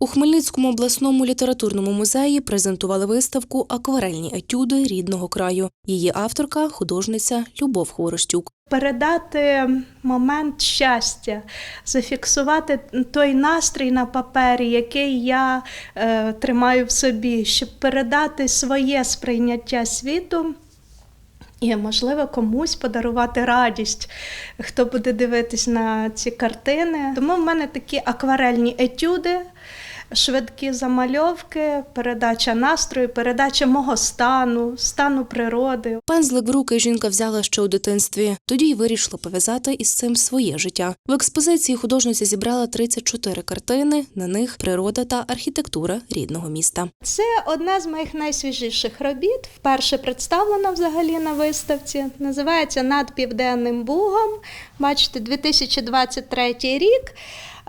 У Хмельницькому обласному літературному музеї презентували виставку Акварельні етюди рідного краю. Її авторка художниця Любов Хворостюк. передати момент щастя, зафіксувати той настрій на папері, який я е, тримаю в собі, щоб передати своє сприйняття світу. І, можливо, комусь подарувати радість, хто буде дивитись на ці картини. Тому в мене такі акварельні етюди, швидкі замальовки, передача настрою, передача мого стану, стану природи. Пензлик в руки жінка взяла ще у дитинстві. Тоді й вирішила пов'язати із цим своє життя. В експозиції художниця зібрала 34 картини. На них природа та архітектура рідного міста. Це одна з моїх найсвіжіших робіт. Вперше представлена взагалі на виставці. Називається Над Південним Бугом. Бачите, 2023 рік.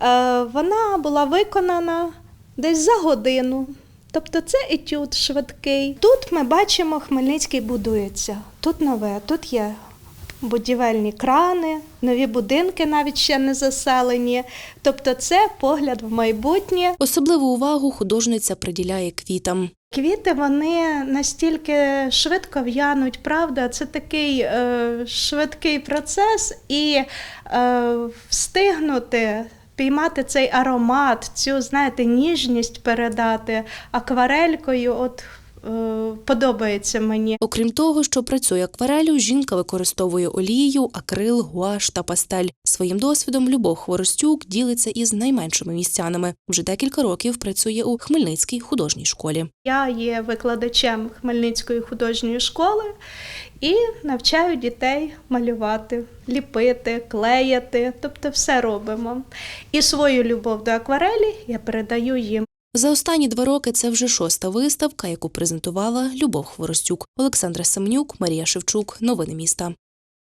Е, Вона була виконана десь за годину. Тобто це етюд швидкий. Тут ми бачимо, Хмельницький будується. Тут нове, тут є будівельні крани, нові будинки навіть ще не заселені. Тобто, це погляд в майбутнє. Особливу увагу художниця приділяє квітам. Квіти вони настільки швидко в'януть, правда, це такий е, швидкий процес, і е, встигнути піймати цей аромат, цю, знаєте, ніжність передати акварелькою. От подобається мені. Окрім того, що працює акварелю, жінка використовує олію, акрил, гуаш та пастель. Своїм досвідом Любов Хворостюк ділиться із найменшими містянами. Вже декілька років працює у Хмельницькій художній школі. Я є викладачем Хмельницької художньої школи і навчаю дітей малювати, ліпити, клеяти, тобто все робимо. І свою любов до акварелі я передаю їм. За останні два роки це вже шоста виставка, яку презентувала Любов Хворостюк. Олександра Семнюк, Марія Шевчук. Новини міста.